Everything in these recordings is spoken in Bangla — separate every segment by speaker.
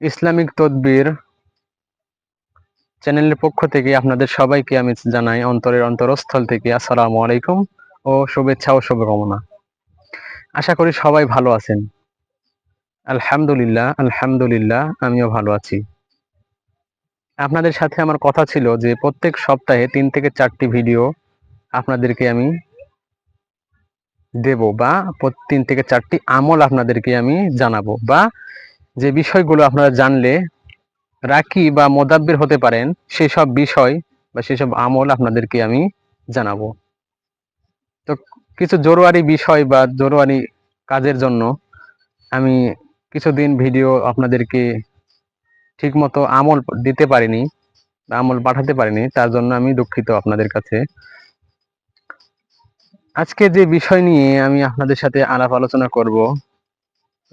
Speaker 1: ইসলামিক তদবির চ্যানেলের পক্ষ থেকে আপনাদের সবাইকে আমি জানাই অন্তরের অন্তরস্থল থেকে আসসালামু আলাইকুম ও শুভেচ্ছা ও শুভকামনা। আশা করি সবাই ভালো আছেন। আলহামদুলিল্লাহ আলহামদুলিল্লাহ, আমিও ভালো আছি। আপনাদের সাথে আমার কথা ছিল যে প্রত্যেক সপ্তাহে তিন থেকে চারটি ভিডিও আপনাদেরকে আমি দেব বা তিন থেকে চারটি আমল আপনাদেরকে আমি জানাব বা যে বিষয়গুলো আপনারা জানলে রাকি বা মোদাব্বির হতে পারেন, সেসব বিষয় বা সেসব আমল আপনাদেরকে আমি জানাব। তো কিছু জরুরি বিষয় বা জরুরি কাজের জন্য আমি কিছুদিন ভিডিও আপনাদেরকে ঠিকমতো আমল দিতে পারিনি আমল পাঠাতে পারিনি, তার জন্য আমি দুঃখিত আপনাদের কাছে। আজকে যে বিষয় নিয়ে আমি আপনাদের সাথে আলাপ আলোচনা করব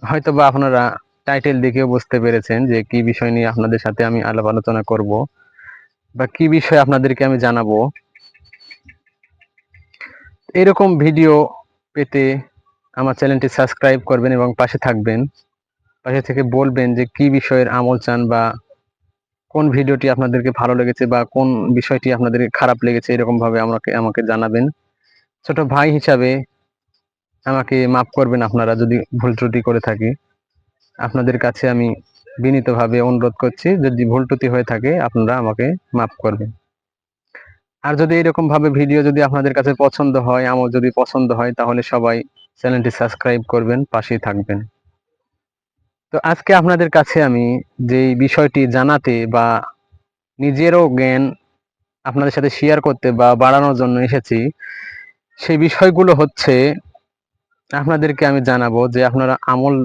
Speaker 1: হয়তো বা আপনারা টাইটেল দেখেও বুঝতে পেরেছেন যে কি বিষয় নিয়ে আপনাদের সাথে আমি আলাপ আলোচনা করব বা কি বিষয় আপনাদেরকে আমি জানাব। এরকম ভিডিও পেতে আমার চ্যানেলটি সাবস্ক্রাইব করবেন এবং পাশে থাকবেন। পাশে থেকে বলবেন যে কি বিষয়ের আমল চান বা কোন ভিডিওটি আপনাদেরকে ভালো লেগেছে বা কোন বিষয়টি আপনাদের খারাপ লেগেছে এরকম ভাবে আমাকে আমাকে জানাবেন। ছোট ভাই হিসাবে আমাকে মাফ করবেন আপনারা যদি ভুল ত্রুটি করে থাকি। আপনাদের কাছে আমি বিনীতভাবে অনুরোধ করছি, যদি ভুল ত্রুটি হয়ে থাকে আপনারা আমাকে মাফ করবেন। আর যদি এরকম ভাবে ভিডিও যদি আপনাদের কাছে পছন্দ হয়, আমার যদি পছন্দ হয়, তাহলে সবাই চ্যানেলটি সাবস্ক্রাইব করবেন, পাশেই থাকবেন। তো আজকে আপনাদের কাছে আমি যে বিষয়টি জানাতে বা নিজেরও জ্ঞান আপনাদের সাথে শেয়ার করতে বা বাড়ানোর জন্য এসেছি সেই বিষয়গুলো হচ্ছে, আপনাদেরকে আমি জানাব যে আপনারা আমল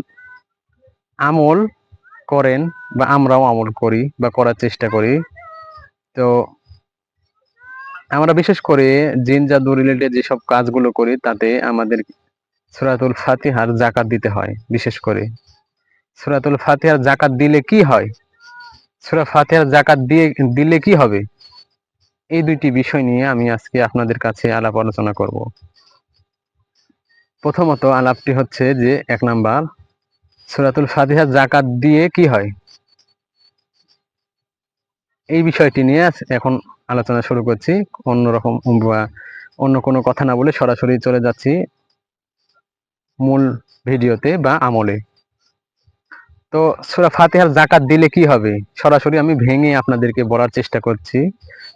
Speaker 1: আমল করেন বা আমরাও আমল করি বা করার চেষ্টা করি। তো আমরা বিশেষ করে জিন জাদু রিলেটেড যেসব কাজগুলো করি, তাতে আমাদের সুরাতুল ফাতিহার জাকাত দিতে হয় বিশেষ করে। সুরাতুল ফাতিহার জাকাত দিলে কি হয়? সুরা ফাতিহার জাকাত দিয়ে, দিলে কি হবে? এই দুইটি বিষয় নিয়ে আমি আজকে আপনাদের কাছে আলাপ আলোচনা করব। প্রথমত আলাপটি হচ্ছে যে, এক নাম্বার, সুরাতুল ফাতিহা জাকাত দিয়ে কি হয়? এই বিষয়টি নিয়ে এখন আলোচনা শুরু করছি। অন্যরকম অন্য কোনো কথা না বলে সরাসরি চলে যাচ্ছি মূল ভিডিওতে বা আমলে। তো সুরা ফাতিহার জাকাত দিলে কি হবে? সরাসরি আমি ভেঙে আপনাদেরকে বলার চেষ্টা করছি।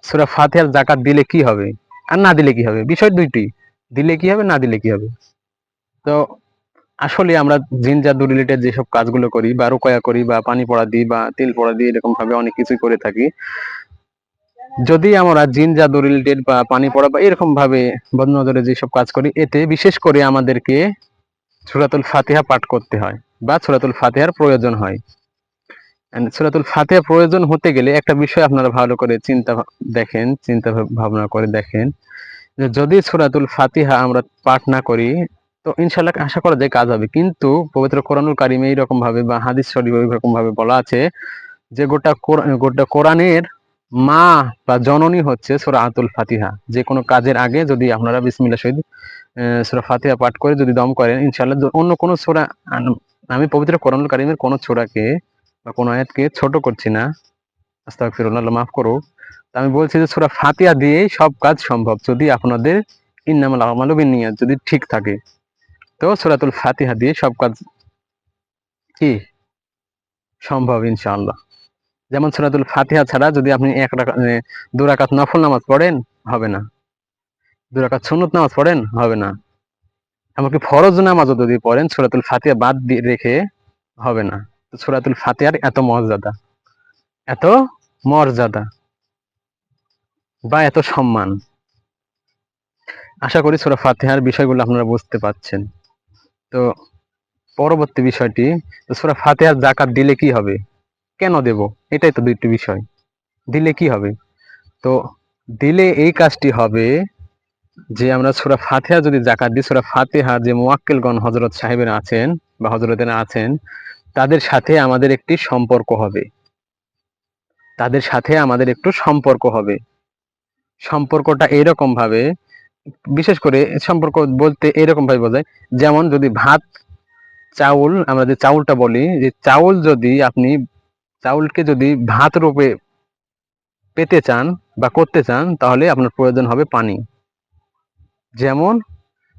Speaker 1: সুরা ফাতিহার জাকাত দিলে কি হবে? আর না দিলে কি হবে? বিষয় দুইটি। দিলে কি হবে, না দিলে কি হবে? তো আসলে আমরা জিন জাদু রিলেটেড যেসব কাজগুলো করি বা রোকয়া করি বা পানি পড়া দিই বা তেল পড়া দিই এরকম ভাবে অনেক কিছুই করে থাকি। যদি আমরা জিন জাদু রিলেটেড বা পানি পড়া বা এরকম ভাবে বদনজরে যেসব কাজ করি, এতে বিশেষ করে আমাদেরকে সুরাতুল ফাতিহা পাঠ করতে হয়। বা সুরাতুল ফাতিহার প্রয়োজন হয়। সুরাতুল ফাতিহা প্রয়োজন হতে গেলে একটা বিষয় আপনারা ভালো করে চিন্তা দেখেন, চিন্তা ভাবনা করে দেখেন যে যদি সুরাতুল ফাতিহা আমরা পাঠ না করি, তো ইনশাল্লাহ আশা করা যায় কাজ হবে। কিন্তু পবিত্র কোরআনুল কারিমে এইরকম ভাবে বা হাদিস শরীফ এইরকম ভাবে বলা আছে যে গোটা গোটা কোরআনের মা বা জননী হচ্ছে সুরা আতুল ফাতিহা। যে কোনো কাজের আগে যদি আপনারা বিসমিল্লা শহীদ সুরা ফাতিহা পাঠ করে যদি দম করেন ইনশাল্লাহ অন্য কোনো সুরা আমি পবিত্র কোরআনুল কারিমের কোনো ছোড়াকে বা কোনো আয়াতকে ছোট করছি না। আস্তাগফিরুল্লাহ মাফ করো আমি বলছি যে সুরা ফাতিহা দিয়েই সব কাজ সম্ভব যদি আপনাদের ইন্নামাল আমালু বিনিয়াত যদি ঠিক থাকে। তো সুরাতুল ফাতিহা দিয়ে সব কাজ কি? সম্ভব ইনশাআল্লাহ। যেমন সুরাতুল ফাতিহা ছাড়া যদি আপনি এক দু রাকাত নফল নামাজ পড়েন, হবে না। দু রাকাত সুন্নত নামাজ পড়েন, হবে না। এমনকি ফরজ নামাজও যদি পড়েন, সুরাতুল ফাতিহা বাদ রেখে হবে না। সুরাতুল ফাতিহার এত মর্যাদা এত মর্যাদা বা এত সম্মান। আশা করি সুরা ফাতিহার বিষয়গুলো আপনারা বুঝতে পাচ্ছেন। তো পরবর্তী বিষয়টি সুরা ফাতেহার জাকাত দিলে কি হবে? কেন দেব? এটাই তো দুইটি বিষয়। দিলে কি হবে? তো দিলে এই কাজটি হবে যে আমরা সুরা ফাতেহা যদি জাকাত দিই, সুরা ফাতেহা যে মোয়াক্কেলগণ হজরত সাহেবের আছেন বা হজরতেরা আছেন, তাদের সাথে আমাদের একটি সম্পর্ক হবে। তাদের সাথে আমাদের একটু সম্পর্ক হবে। সম্পর্কটা এইরকম ভাবে, বিশেষ করে সম্পর্ক বলতে এরকম ভাবে বোঝায়, যেমন যদি ভাত, চাউল, আমরা যে চাউলটা বলি, যে চাউল যদি আপনি, চাউলকে যদি ভাত রূপে পেতে চান বা করতে চান, তাহলে আপনার প্রয়োজন হবে পানি। যেমন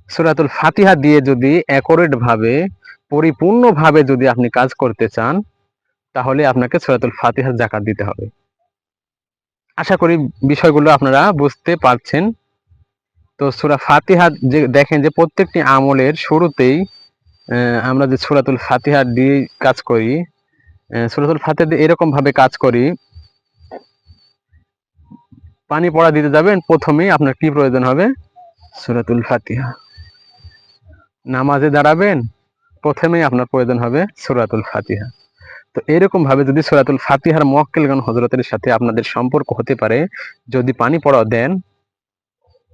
Speaker 1: সুরাতুল ফাতিহা দিয়ে যদি অ্যাকোরেট ভাবে পরিপূর্ণভাবে যদি আপনি কাজ করতে চান, তাহলে আপনাকে সুরাতুল ফাতিহার জাকাত দিতে হবে। আশা করি বিষয়গুলো আপনারা বুঝতে পারছেন। তো সুরা ফাতিহা যে দেখেন যে প্রত্যেকটি আমলের শুরুতেই আমরা যে সুরাতুল ফাতিহা দিয়ে কাজ করি সুরাতুল ফাতিহা দিয়ে এরকম ভাবে কাজ করি, পানি পড়া দিতে যাবেন, প্রথমেই আপনার কি প্রয়োজন হবে? সুরাতুল ফাতিহা। নামাজে দাঁড়াবেন, প্রথমেই আপনার প্রয়োজন হবে সুরাতুল ফাতিহা। তো এরকম ভাবে যদি সুরাতুল ফাতিহার মোয়াক্কেলগণ হজরতের সাথে আপনাদের সম্পর্ক হতে পারে, যদি পানি পড়া দেন,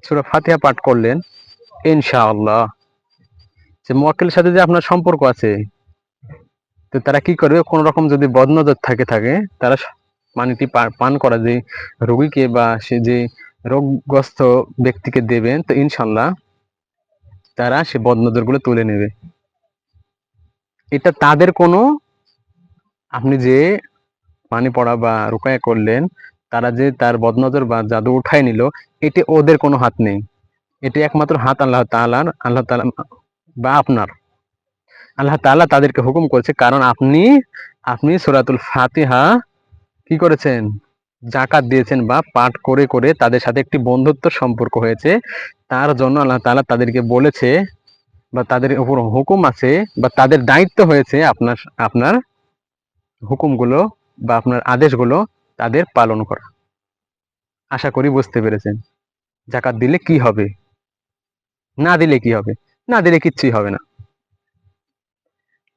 Speaker 1: সুরা ফাতিহা পাঠ করলেন, ইনশাআল্লাহ। যে মোয়াক্কেলের সাথে যে আপনার সম্পর্ক আছে, তো তারা কি করবে? কোন রকম যদি বদনজর থাকে থাকে, তারা পানিটি পান করা যে রোগীকে বা সে যে রোগগ্রস্ত ব্যক্তিকে দেবেন, তো ইনশাল্লাহ তারা সে বদনজরগুলো তুলে নেবে। এটা তাদের কোনো, আপনি যে পানি পড়া বা রুকায়া করলেন, তারা যে তার বদনজর বা জাদু উঠায় নিল, এটি ওদের কোনো হাত নেই। এটি একমাত্র হাত আল্লাহ তাআলার আল্লাহ তালা বা আপনার। আল্লাহ তাআলা তাদেরকে হুকুম করেছে, কারণ আপনি আপনি সূরাতুল ফাতিহা কি করেছেন? জাকাত দিয়েছেন বা পাঠ করে করে তাদের সাথে একটি বন্ধুত্ব সম্পর্ক হয়েছে। তার জন্য আল্লাহ তাআলা তাদেরকে বলেছে বা তাদের উপর হুকুম আছে বা তাদের দায়িত্ব হয়েছে আপনার আপনার হুকুমগুলো বা আপনার আদেশগুলো তাদের পালন করা। আশা করি বুঝতে পেরেছেন। জাকাত দিলে কি হবে? না দিলে কি হবে? না দিলে কিচ্ছুই হবে না।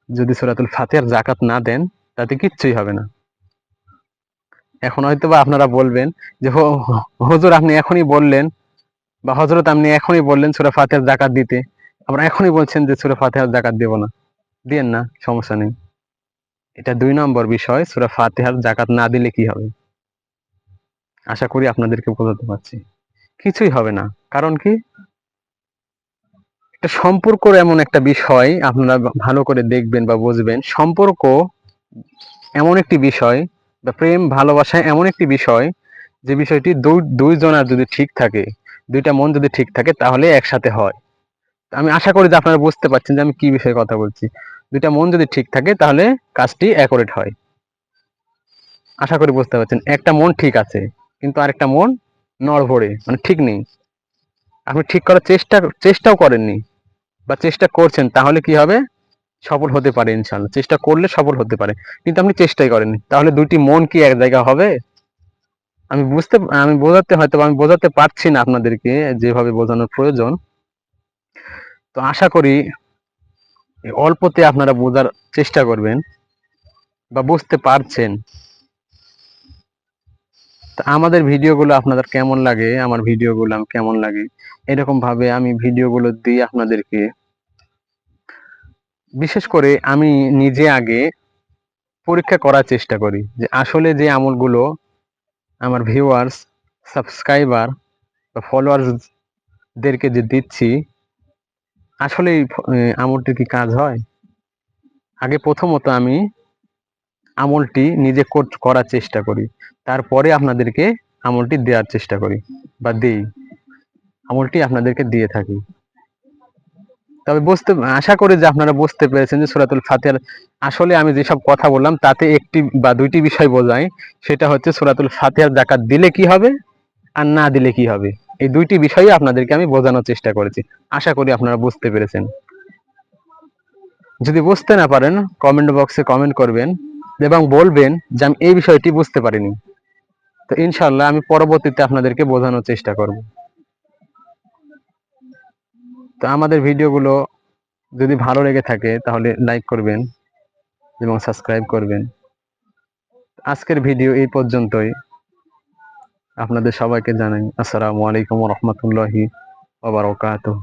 Speaker 1: যদি সূরাতুল ফাতিহার জাকাত না দেন, তাতে কিচ্ছুই হবে না। এখন হয়তো বা আপনারা বলবেন যে হুজুর আপনি এখনই বললেন বা হজরত আপনি এখনই বললেন সূরা ফাতিহার জাকাত দিতে। আবার এখনই বলছেন যে, সূরা ফাতিহার জাকাত দেব না। দিয়েন না, সমস্যা নেই। এটা দুই নম্বর বিষয়, সূরা ফাতিহার জাকাত না দিলে কি হবে? আশা করি আপনাদেরকে বোঝাতে পারছি। কিছুই হবে না। কারণ কি? একটা সম্পর্ক এমন একটা বিষয়, আপনারা ভালো করে দেখবেন বা বুঝবেন। সম্পর্ক এমন একটি বিষয় প্রেম ভালোবাসা এমন একটি বিষয় যে বিষয়টি দুই দুইজনার যদি ঠিক থাকে, দুইটা মন যদি ঠিক থাকে তাহলে একসাথে হয়। আমি আশা করি যে আপনারা বুঝতে পারছেন যে আমি কি বিষয়ে কথা বলছি। দুইটা মন যদি ঠিক থাকে তাহলে কাজটি অ্যাকোরেট হয়। আশা করি বুঝতে পারছেন। একটা মন ঠিক আছে, কিন্তু আরেকটা মন নড়বড়ে মানে ঠিক নেই। আপনি ঠিক করার চেষ্টা, চেষ্টাও করেননি বা চেষ্টা করছেন, তাহলে কি হবে? সফল হতে পারে ইনশাল্লাহ চেষ্টা করলে সফল হতে পারে। কিন্তু আপনি চেষ্টাই করেন। তাহলে দুইটি মন কি এক জায়গা হবে? আমি বুঝতে, আমি বোঝাতে হয়তো আমি বোঝাতে পারছি না আপনাদেরকে যেভাবে বোঝানোর প্রয়োজন। তো আশা করি অল্পতে আপনারা বোঝার চেষ্টা করবেন বা বুঝতে পারছেন। তা আমাদের ভিডিওগুলো আপনাদের কেমন লাগে? আমার ভিডিওগুলো কেমন লাগে? এরকম ভাবে আমি ভিডিওগুলো দিই আপনাদেরকে। বিশেষ করে আমি নিজে আগে পরীক্ষা করার চেষ্টা করি যে আসলে যে আমলগুলো আমার ভিউয়ার্স সাবস্ক্রাইবার বা ফলোয়ার্সদেরকে যে দিচ্ছি আসলে আমলটির কি কাজ হয়? আগে প্রথমত আমি আমলটি নিজে কর- করার চেষ্টা করি। তারপরে আপনাদেরকে আমলটি দেওয়ার চেষ্টা করি বা দেই। আমলটি আপনাদেরকে দিয়ে থাকি। তবে বুঝতে, আশা করি যে আপনারা বুঝতে পেরেছেন যে সুরাতুল ফাতিহার আসলে আমি যেসব কথা বললাম, তাতে একটি বা দুইটি বিষয় বোঝায়। সেটা হচ্ছে সুরাতুল ফাতিহার জাকাত দিলে কি হবে আর না দিলে কি হবে। এই দুইটি বিষয়ই আপনাদেরকে আমি বোঝানোর চেষ্টা করেছি। আশা করি আপনারা বুঝতে পেরেছেন। যদি বুঝতে না পারেন কমেন্ট বক্সে কমেন্ট করবেন এবং বলবেন যে আমি এই বিষয়টি বুঝতে পারিনি। তো ইনশাল্লাহ আমি পরবর্তীতে আপনাদেরকে বোঝানোর চেষ্টা করব। তো আমাদের ভিডিওগুলো যদি ভালো লেগে থাকে তাহলে লাইক করবেন এবং সাবস্ক্রাইব করবেন। আজকের ভিডিও এই পর্যন্তই। আপনাদের সবাইকে জানাই আসসালামু আলাইকুম রহমতুল্লাহি ওয়া বারাকাতুহু।